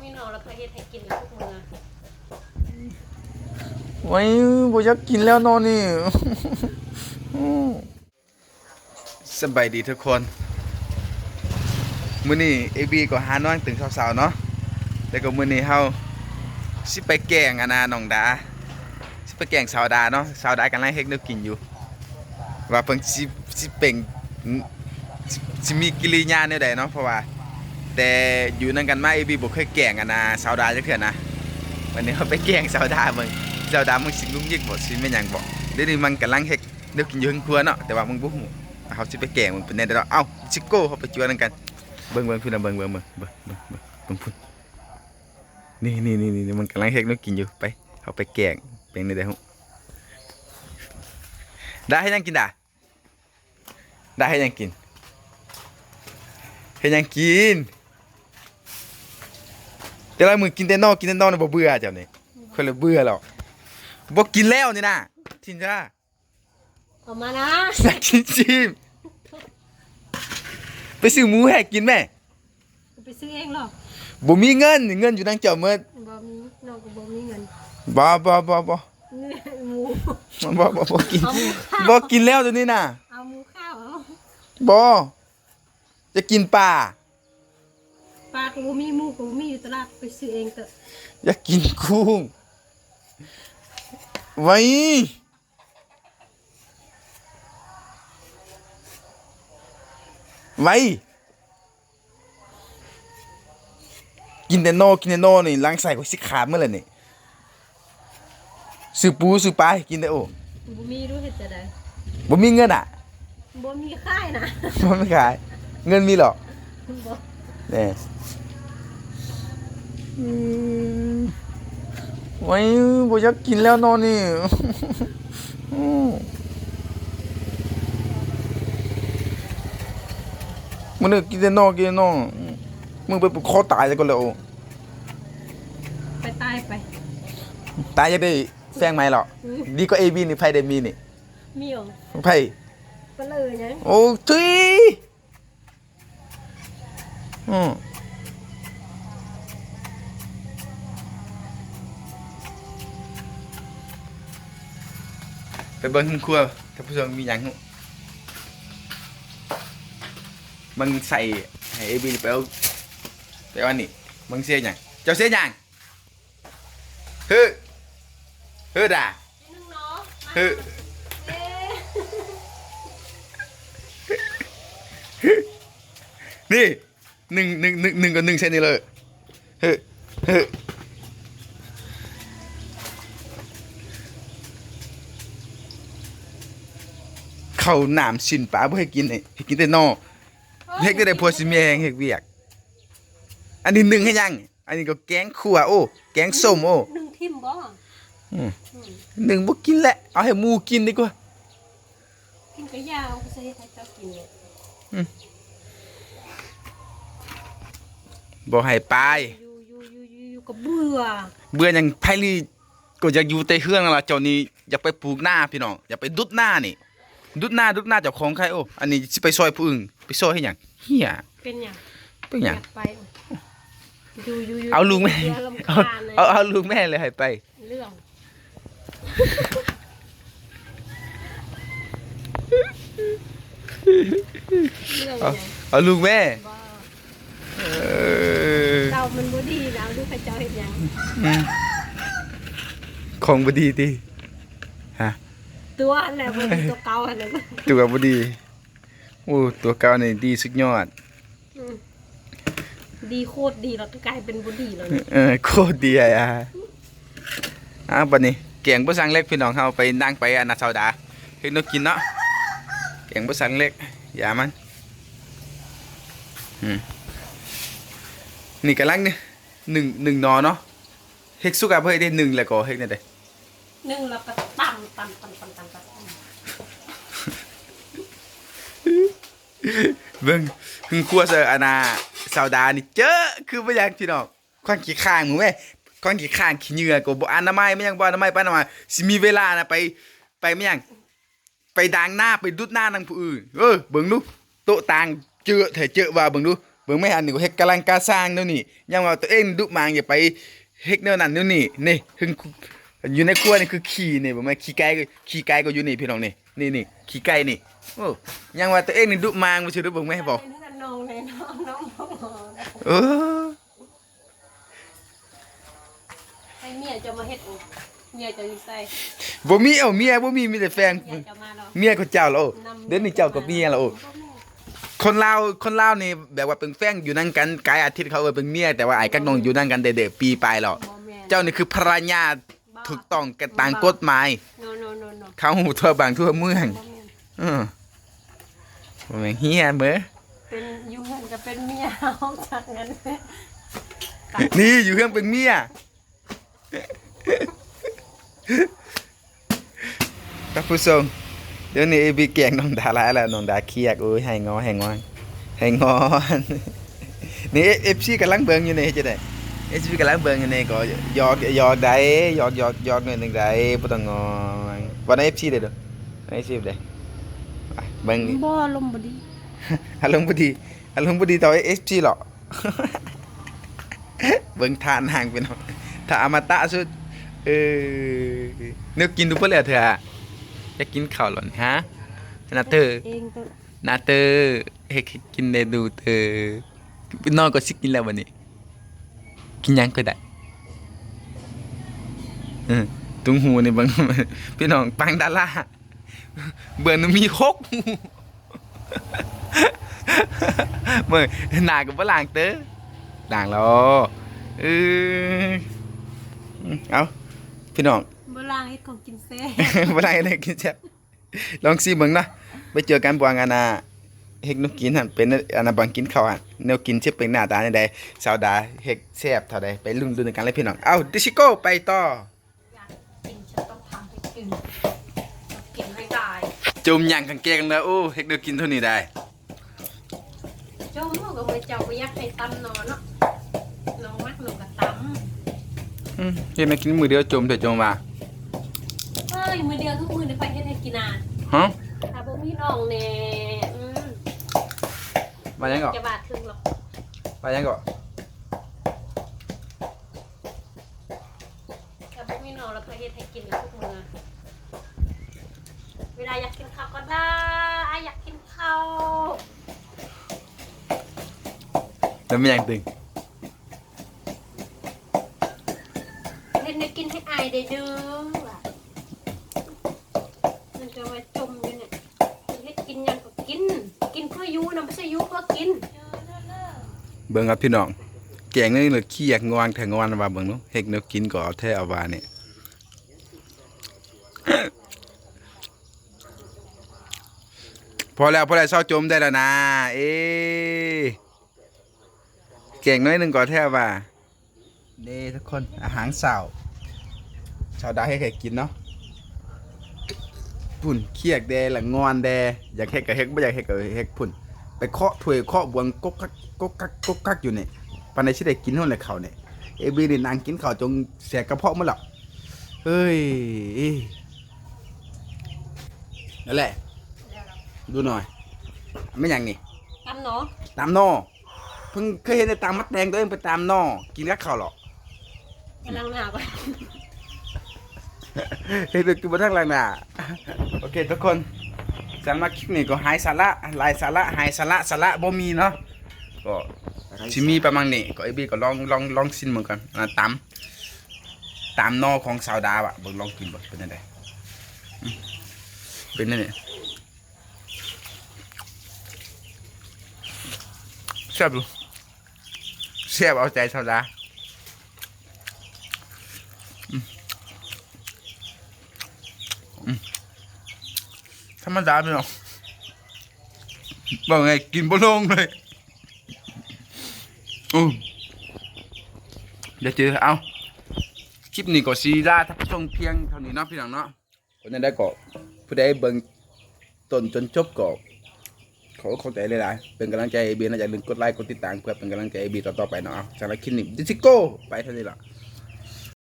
ไม่นอนแล้วก็เฮ็ดให้กินทุกมื้อไว้บ่อยากกินแล้วนอนนี่ สบายดีทุกคนมื้อนี้เอบีก็หานอนตึงสาวๆเนาะแล้วก็มื้อนี้เฮาสิไปแกล้งอานาน้องดาสิไปแกล้งสาวดาเนาะสาวดากำลังเฮ็ดแนวกินอยู่ ว่าเพิ่นสิสิเป็นสิสิมีกิริยาแนวใดเนาะเพราะว่า แต่อยู่นั่นกันมาเอบีบ่เคยแกล้งอานาสาวดาจักเทื่อนะวันนี้เขาไปแกล้งสาวดามึงสาวดามึงสิงลุงยิกบ่สิแม่ยังบ่เดี๋ยวนี้มันกำลังเฮ็ดเดี๋ยวกินอยู่เฮิงครัวเนาะแต่ว่ามึงบ่ฮู้เขาสิไปแกล้งมึงเป็นแน่เด้อเอ้าซิโก้เขาไปจวนนั่นกันเบิ่งเบิ่งพี่นะเบิ่งเบิ่งเบิ่งเบิ่งเบิ่งเบิ่งเบิ่งพุ่นนี่นี่นี่นี่มันกำลังเฮ็ดแนวกินอยู่ไปเขาไปแกล้งเป็นได้ฮู้ได้ให้ยังกินด่าได้ให้ยังกินให้ยังกิน แต่ละมึงกินแต่นอกกินแต่นอกนี่บ่เบื่อเจ้านี่คนละเบื่อหรอกบ่กินแล้วนี่นะทินจ้าเอามานะอยากกินชิมไปซื้อหมูแหกกินแม่ไปซื้อเองหรอกบ่มีเงินเงินอยู่ทางเจ้าเมื่อบ่มีน้องก็บ่มีเงินบ่บ่บ่บ่เนี่ยหมูบ่บ่บ่กินเอาหมูข้าวบ่กินแล้วตัวนี้น่ะเอาหมูข้าวเอาบ่จะกินปลา ปลาก็บ่มีหมูก็บ่มีอยู่ตลาดไปซื้อเองเถอะอยากกินกุ้ง ไว้ ไว้ กินแต่นอกินแต่นอนี่ล้างใส่ก็สิขาดเมื่อไหร่นี่ซื้อปูซื้อปลาให้กินได้โอ้บ่มีรู้เฮ็ดจะได้บ่มีเงินอะบ่มีค่ายนะบ่ไม่ขาย เงินมีหรอกบ่ แน่อืมไว้บ่อยากกินแล้วนอนนี่อืมมึงนึกกินแต่นอกกินแต่นอกมึงไปปลูกคอตายแล้วก็แล้วไปตายไป ตายจะได้แฟงไหมหรอกอืมดีกว่าเอบีนี่ไพ่ได้มีนี่มีหรอไพ่ไปเลยหยังโอ้ทุย อืมไปเบิ้งครัวถ้าผู้ชมมีหยังหูมันใส่ให้เอบีไปเอาไปเอาอันนี้มึงเสียหยังเจ้าเสียหยังเฮ้อเฮ้อด่านึงเนาะเฮ้อเอ๊ะนี่ หนึ่งหนึ่งหนึ่งหนึ่งกับหนึ่งเซนนี่เลยเฮ้ยเฮ้ยเขาวหนามชินป้าบ่ให้กินไอ้ให้กินแต่นอกเฮ็ดได้แต่พวสิเมียแหงเฮ็ดเวียก อันนี้หนึ่งให้ยัง อันนี้ก็แกงขั่วโอ้แกงส้มโอ้นึ่งทิ่มบ่หนึ่งบ่กินแหละเอาให้หมูกินดีกว่ากินก็ยาวก็สิให้เจ้ากินเนี่ย บ่ให้ไปอยู่อยู่อยู่อยู่อยู่ก็เบื่อเบื่อหยังไผลีก็อยากอยู่แต่เฮือนนั่นล่ะเจ้านี่อยากไปปลูกหน้าพี่น้องอยากไปดุดหน้านี่ ดุดหน้าดุดหน้าเจ้าของใครโอ้อันนี้สิไปซอยผู้อื่นไปซอยให้หยังเฮียเป็นหยังเป็นหยังอยากไปอยู่อยู่อยู่เอาลุงแม่เบื่อรำเอาคาญเลยเอาเอาลุงแม่เลยให้ไป เรื่องเรื่องเอาหยังเอาลุงแม่บ่เออ เจ้ามันบ่ ดีนะเอาดูใครเจ้าเฮ็ดหยังอืมของบ่ดีติตัวอันแหละบ่ดีตัวเก่าอันนั้นตัวบ่ดีโอ้ตัวเก่านี่ดีสุดยอด อืมดีโคตรดีแล้วก็กลายเป็นบ่ดีแล้วเนี่ยเออโคตรดีอะอะบัดนี้แกงบ่สังเล็กพี่น้องเฮาไปนั่งไปอนาซาวดาเฮ็ดแนวกินเนาะแกงบ่สังเล็กอย่ามันอืมนี่กำลังเนี่ย หนึ่งหนึ่งนอเนาะเฮ็ดสุกอะเพื่อให้ได้หนึ่งแล้วก็เฮ็ดนั่นได้นึ่งแล้วก็ตั้งตั้งตั้งตั้งตั้งตั้งเบิ่งหึงครัวเซอร์อานาซาวดานี่เจอคือบ่อยากพี่น้องควางขี้ข้างหมูแม่ควางขี้ข้างขี้เหงื่อก็บ่อนามัยไม่ยังบ่อนามัยปานนั้นว่าสิมีเวลานะไปไปไม่ยังไปดางหน้าไปดุดหน้านางผู้อื่นเออเบิ่งดูโต๊ะตางเจอแท้เจอว่าเบิ่งดู บิ่งไม่หันนี่ก็เฮ็ดกำลังกาสร้างเดี๋ยวนี้ยังว่าตัวเองดุมางอย่าไปเฮ็ดแนวนั้นเดี๋ยวนี้นี่ถึงอยู่ในครัวนี่คือขี้นี่บ่แม่ขี้ไก่ขี้ไก่ก็อยู่นี่พี่น้องนี่นี่นี่ขี้ไก่นี่โอ้ยังว่าตัวเองนี่ดุมางบ่ซื่อเด้อเบิ่งแม่บอกนี่กันน้องเลยน้องน้องน้อองเออให้เมียจะมาเฮ็ดเมียจะอยู่ใส่บ่มีเอาเมียบ่มีมีแต่แฟนเมียจะมาเจ้าแล้วเดี๋ยวนี้เจ้ากับเมียแล้วโอ้ คนลาวคนลาวนี่แบบว่าเป็นแฟนอยู่นั่นกันกายอาทิตย์เขาเออเป็นเมียแต่ว่าไอ้กับน้องอยู่นั่นกันเด็กๆปีปลายแล้วบ่แม่น เจ้านี่คือภรรยาถูกต้องกันตามกฎหมายโนโนโนโนเขาหูทั่วบางทั่วเมืองบ่แม่นเออบ่แม่นเฮียเบ้อเป็นอยู่เฮือนก็เป็นเมียเฮาจากนั้นนี่อยู่เพื่อนเป็นเมียครับผู้ชม เดี๋ยวนี้ไอ้บีแกล้งน้องดาหลายแล้วน้องดาเครียดโอ้ยให้งอให้งอนให้งอนนี่เอฟซีกำลังเบิ่งอยู่นี่เฮ็ดจะได้เอฟซีกำลังเบิ่งอยู่นี่ก็หยอกหยอกได้หยอกหยอกหยอกหน่อยหนึงได้บ่ต้องงอนวันนั้นเอฟซีเด้อเด้อวันนั้นเอฟซีเด้อไปเบิ่งบ่ลมบ่ดีอารมณ์บ่ดีอารมณ์บ่ดีต่อเอฟซีหรอกเบิ่งทานห่างไปหน่อยถ้าอมตะสุดเออนึกกินดูเพิ่นแล้วเถอะ อยากกินข้าวหรอฮะนาเธอเองก็นาเธอเฮ็ดให้กินได้ดูเธอพี่น้องก็สิกินแล้ววันนี้ กินยังก็ได้ตุงหูนี่บิ่งพี่น้องปังดาราเบิ่งมีหกหูเบิ่งหนาก็บ่ล้างเต้อล้างแล้วเออเอาพี่น้อง บ่ลางเฮ็ดของกินแซ่บ่ได้เลยกินแซ่บลองซิเบิ่งนะไปเจอกันบวงอานาเฮ็ดนกกินหั่นเป็นอานาบังกินข้าวหั่นแนวกินสิเป็นหน้าตาจังไดสาวดาเฮ็ดแซ่บเท่าใดไปลุ้นดูกันเลยพี่น้องเอ้าดิชิโก้ไปต่ออยากกินฉันต้องทำให้กินกินให้ได้จุ่มหยังกางเกงแล้วโอ้เฮ็ดแนวกินเท่านี้ได้เจ้าหมูก็บ่เจ้าบ่อยากให้ตำนอนเนาะน้องมักหนูก็ตำอืมเฮ็ดแนวกินมื้อเดียวจมเถอะจมว่า เฮ้ยมือเดียวทุกมือในไฟเฮ็ดให้กินอะฮะถ้าบ่มีน้องแน่อืมว่าหยังก่อจะบาดถึงหรอกว่าหยังก่อถ้าบ่มีน้องแล้วก็เฮ็ดให้กินทุกมื้อเวลาอยากกินข้าวก็ได้อยากกินข้าวแล้วมันหยังตึงเฮ็ดให้กินให้อายได้เด้อว่ะมันจะว่าจมอยู่เนี่ยเฮ็ดกินหยังก็กิน กินเพื่ออยู่นะไม่ใช่อยู่เพื่อกิน เบิ่งครับพี่น้องแกงนี่เลยขี้อยากงวงแทงงอนว่าเบิ่งเนาะเฮ็ดแนวกินก็เอาแท้เอาว่านี่ยพอแล้วพอแล้วเศร้าจมได้แล้วนะเอ๊ะเก่งน้อยหนึ่งก่อนแท้ว่าเด้ทุกคนอาหารเสาร์ชาวดาให้ใครกินเนาะพุ่นเคียกแดหลังงอนแดอยากเฮ็ดก็เฮ็ดบ่อยากเฮ็ดก็เฮ็ดพุ่น ไปเคาะถ้วยเคาะบวงกกกักกกกักกกกักอยู่เนี่ยปานใดสิได้กินเท่าไหร่เขาเนี่ยเอบีนี่นางกินข้าวจงแสกกระเพาะหมดแล้วเฮ้ยนั่นแหละ ดูหน่อย ไม่อย่างนี่ตำเนาะตามนอเพิ่งเคยเห็นในตามมัดแดงตัวเองไปตามนอกินกับข้าวหรอกกำลังหนาวไปเห็นคือมาทั้งหลังหน้าโอเคทุกคน สำหรับคลิปนี้ก็หายสาระหลายสาระหายสาระสาระบ่มีเนาะก็ชิมีประมาณนี้ก็ไอบีก็ลองลองลองซิมเหมือนกันนะตามตามนอของสาวดาวอะเบิ่งลองกินเบ่เป็นยังไงอืมเป็นยังไงแซ่บดูแซ่บเอาใจสาวดา รรมดาไปเนาะบอกไงกินบ่ลงเลยอือเดี๋ยวเจอเอาคลิปนี้ก็ซีลาทับชมเพียงเท่านี้เนาะพี่น้องเนาะคนนั้นได้ก็ผู้ใดเบิ่งต้นจนจบก็ขอเข้าใจหลายๆเป็นกำลังใจให้เบียร์นะอย่าลืมกดไลค์กดติดตามเพื่อเป็นกำลังใจให้เบียร์ต่อๆไปเนาะเอาสำหรับคลิปนี้ดิซิโก้ไปเท่านี้ละ